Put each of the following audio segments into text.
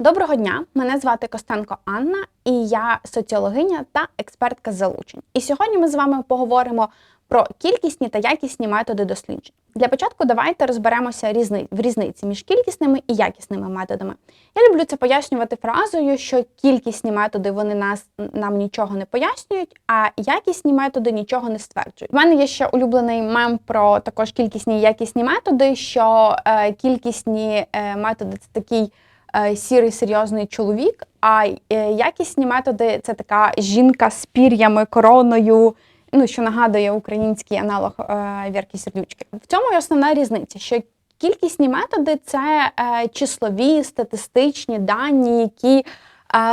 Доброго дня! Мене звати Костенко Анна, і я соціологиня та експертка з залучень. І сьогодні ми з вами поговоримо про кількісні та якісні методи досліджень. Для початку давайте розберемося різни... в різниці між кількісними і якісними методами. Я люблю це пояснювати фразою, що кількісні методи вони нас нам нічого не пояснюють, а якісні методи нічого не стверджують. У мене є ще улюблений мем про також кількісні і якісні методи, що е, кількісні е, методи це такий. Е, Сірий серйозний чоловік, а е, якісні методи це така жінка з пір'ями, короною, ну що нагадує український аналог е, Вірки Сердючки. В цьому і основна різниця, що кількісні методи це е, числові статистичні дані, які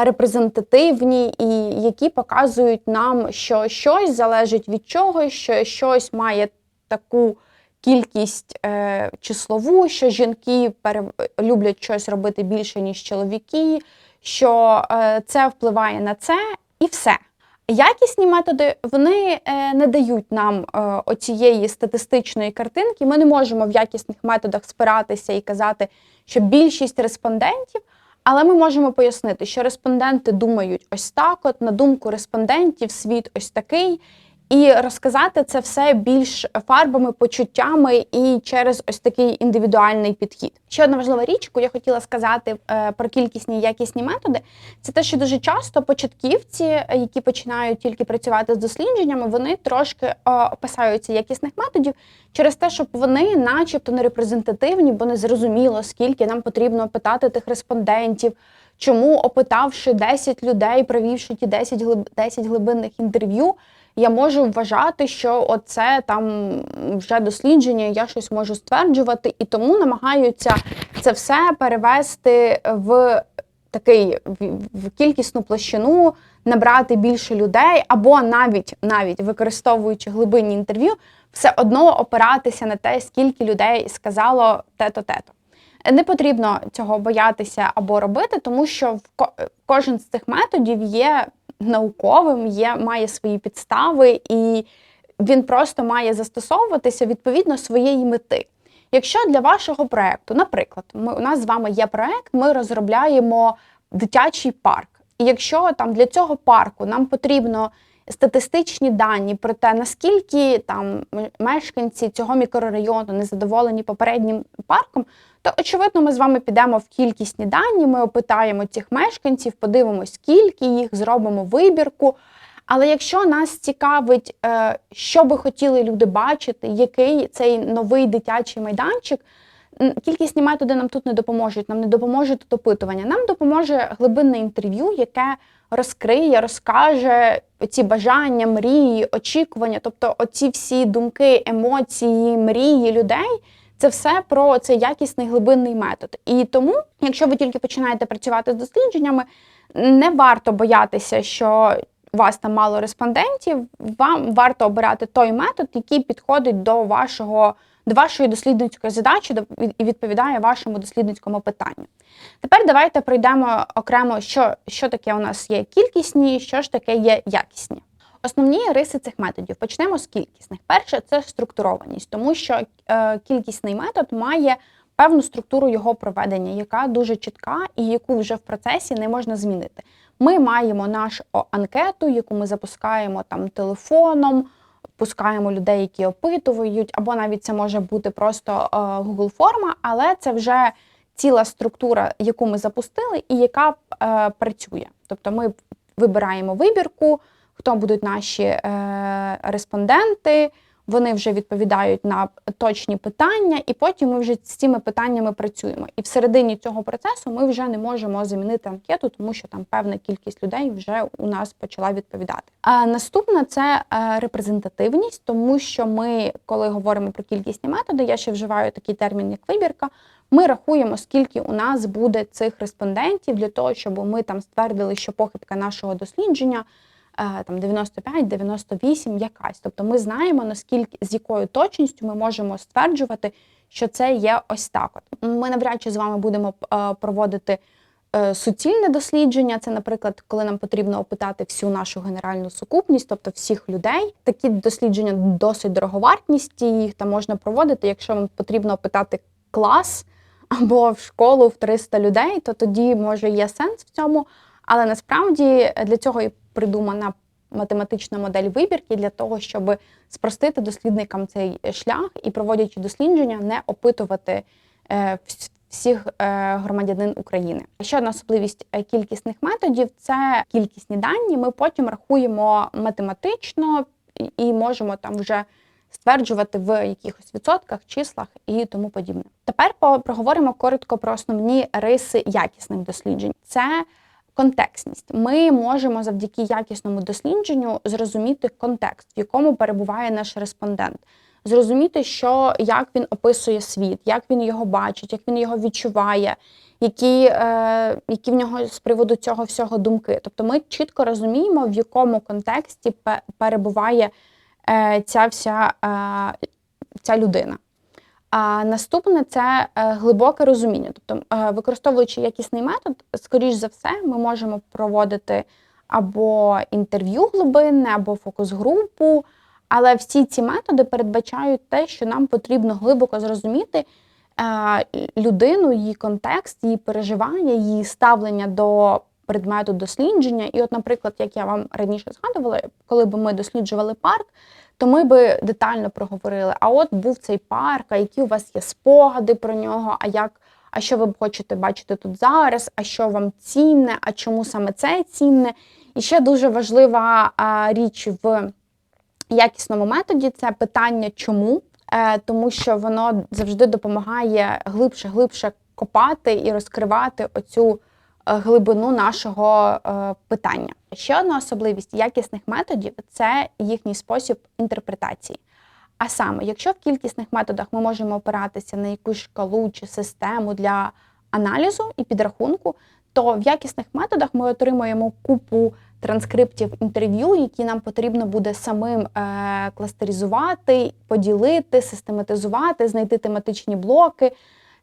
репрезентативні і які показують нам, що щось залежить від чогось, що щось має таку кількість е, числову, що жінки люблять щось робити більше, ніж чоловіки, що е, це впливає на це, і все. Якісні методи вони е, не дають нам е, оцієї статистичної картинки. Ми не можемо в якісних методах спиратися і казати, що більшість респондентів, але ми можемо пояснити, що респонденти думають ось так, от на думку респондентів, світ ось такий. І розказати це все більш фарбами, почуттями і через ось такий індивідуальний підхід. Ще одна важлива річ, яку я хотіла сказати е, про кількісні і якісні методи, це те, що дуже часто початківці, які починають тільки працювати з дослідженнями, вони трошки е, опасаються якісних методів через те, щоб вони, начебто, не репрезентативні, бо не зрозуміло, скільки нам потрібно опитати тих респондентів. Чому, опитавши 10 людей, провівши ті 10 глиб 10 глибинних інтерв'ю, я можу вважати, що оце там вже дослідження, я щось можу стверджувати, і тому намагаються це все перевести в такий в, кількісну площину, набрати більше людей, або навіть навіть використовуючи глибинні інтерв'ю, все одно опиратися на те, скільки людей сказало те-то, те-то. Не потрібно цього боятися або робити, тому що в кожен з цих методів є науковим, є, має свої підстави, і він просто має застосовуватися відповідно своєї мети. Якщо для вашого проекту, наприклад, ми, у нас з вами є проект, ми розробляємо дитячий парк. І якщо там для цього парку нам потрібно статистичні дані про те, наскільки там мешканці цього мікрорайону не задоволені попереднім парком, то очевидно, ми з вами підемо в кількісні дані, ми опитаємо цих мешканців, подивимось, скільки їх, зробимо вибірку. Але якщо нас цікавить, е, що би хотіли люди бачити, який цей новий дитячий майданчик, кількісні методи нам тут не допоможуть. Нам не допоможе тут опитування. Нам допоможе глибинне інтерв'ю, яке розкриє, розкаже ці бажання, мрії, очікування, тобто оці всі думки, емоції, мрії людей. Це все про цей якісний глибинний метод. І тому, якщо ви тільки починаєте працювати з дослідженнями, не варто боятися, що у вас там мало респондентів. Вам варто обирати той метод, який підходить до вашого до вашої дослідницької задачі і відповідає вашому дослідницькому питанню. Тепер давайте пройдемо окремо, що, що таке у нас є кількісні, що ж таке є якісні. Основні риси цих методів почнемо з кількісних. Перше це структурованість, тому що е, кількісний метод має певну структуру його проведення, яка дуже чітка і яку вже в процесі не можна змінити. Ми маємо нашу анкету, яку ми запускаємо там телефоном, пускаємо людей, які опитують, або навіть це може бути просто е, Google форма, але це вже ціла структура, яку ми запустили, і яка е, працює. Тобто ми вибираємо вибірку, хто будуть наші е, респонденти. Вони вже відповідають на точні питання, і потім ми вже з цими питаннями працюємо. І всередині цього процесу ми вже не можемо замінити анкету, тому що там певна кількість людей вже у нас почала відповідати. А наступне це е, репрезентативність, тому що ми, коли говоримо про кількісні методи, я ще вживаю такий термін, як вибірка. Ми рахуємо, скільки у нас буде цих респондентів для того, щоб ми там ствердили, що похибка нашого дослідження там 95-98 якась. Тобто ми знаємо, наскільки з якою точністю ми можемо стверджувати, що це є ось так. От. Ми навряд чи з вами будемо е, проводити е, суцільне дослідження. Це, наприклад, коли нам потрібно опитати всю нашу генеральну сукупність, тобто всіх людей. Такі дослідження досить дороговартісні, їх там можна проводити, якщо вам потрібно опитати клас. або в школу в 300 людей, то тоді може є сенс в цьому. Але насправді для цього і придумана математична модель вибірки для того, щоб спростити дослідникам цей шлях і, проводячи дослідження, не опитувати е, всіх е, громадянин України. Ще одна особливість е, кількісних методів це кількісні дані. Ми потім рахуємо математично і- можемо там вже стверджувати в якихось відсотках, числах і тому подібне. Тепер по- проговоримо коротко про основні риси якісних досліджень. Це контекстність. Ми можемо завдяки якісному дослідженню зрозуміти контекст, в якому перебуває наш респондент, зрозуміти, що як він описує світ, як він його бачить, як він його відчуває, які, е, які в нього з приводу цього всього думки. Тобто ми чітко розуміємо, в якому контексті пе- перебуває е, ця вся е, ця людина. А наступне це е, глибоке розуміння. Тобто, е, використовуючи якісний метод, скоріш за все, ми можемо проводити або інтерв'ю глибинне, або фокус-групу. Але всі ці методи передбачають те, що нам потрібно глибоко зрозуміти е, людину, її контекст, її переживання, її ставлення до предмету дослідження. І, от, наприклад, як я вам раніше згадувала, коли б ми досліджували парк, то ми би детально проговорили: а от був цей парк, а які у вас є спогади про нього, а як, а що ви б хочете бачити тут зараз, а що вам цінне, а чому саме це цінне? І ще дуже важлива річ в якісному методі це питання чому, е, тому що воно завжди допомагає глибше, глибше копати і розкривати оцю глибину нашого е, питання. Ще одна особливість якісних методів це їхній спосіб інтерпретації. А саме, якщо в кількісних методах ми можемо опиратися на якусь шкалу чи систему для аналізу і підрахунку, то в якісних методах ми отримуємо купу транскриптів інтерв'ю, які нам потрібно буде самим е, кластеризувати, поділити, систематизувати, знайти тематичні блоки.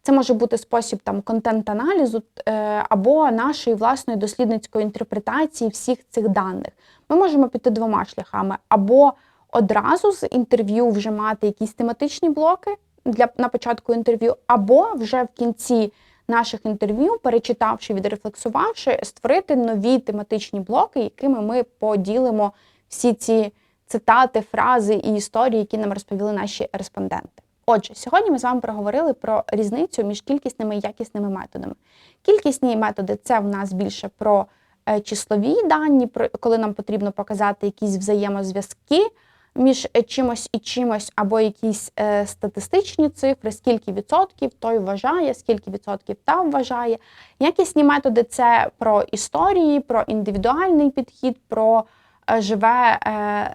Це може бути спосіб там контент-аналізу е, або нашої власної дослідницької інтерпретації всіх цих даних. Ми можемо піти двома шляхами, або одразу з інтерв'ю вже мати якісь тематичні блоки для на початку інтерв'ю, або вже в кінці наших інтерв'ю, перечитавши, відрефлексувавши, створити нові тематичні блоки, якими ми поділимо всі ці цитати, фрази і історії, які нам розповіли наші респонденти. Отже, сьогодні ми з вами проговорили про різницю між кількісними і якісними методами. Кількісні методи це в нас більше про е, числові дані, коли нам потрібно показати якісь взаємозв'язки між е, чимось і чимось, або якісь е, статистичні цифри, скільки відсотків той вважає, скільки відсотків та вважає. Якісні методи це про історії, про індивідуальний підхід, про живе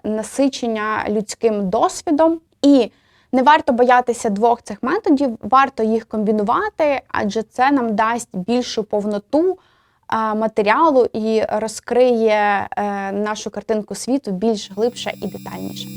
насичення людським досвідом. І не варто боятися двох цих методів, варто їх комбінувати, адже це нам дасть більшу повноту е, матеріалу і розкриє е, нашу картинку світу більш глибше і детальніше.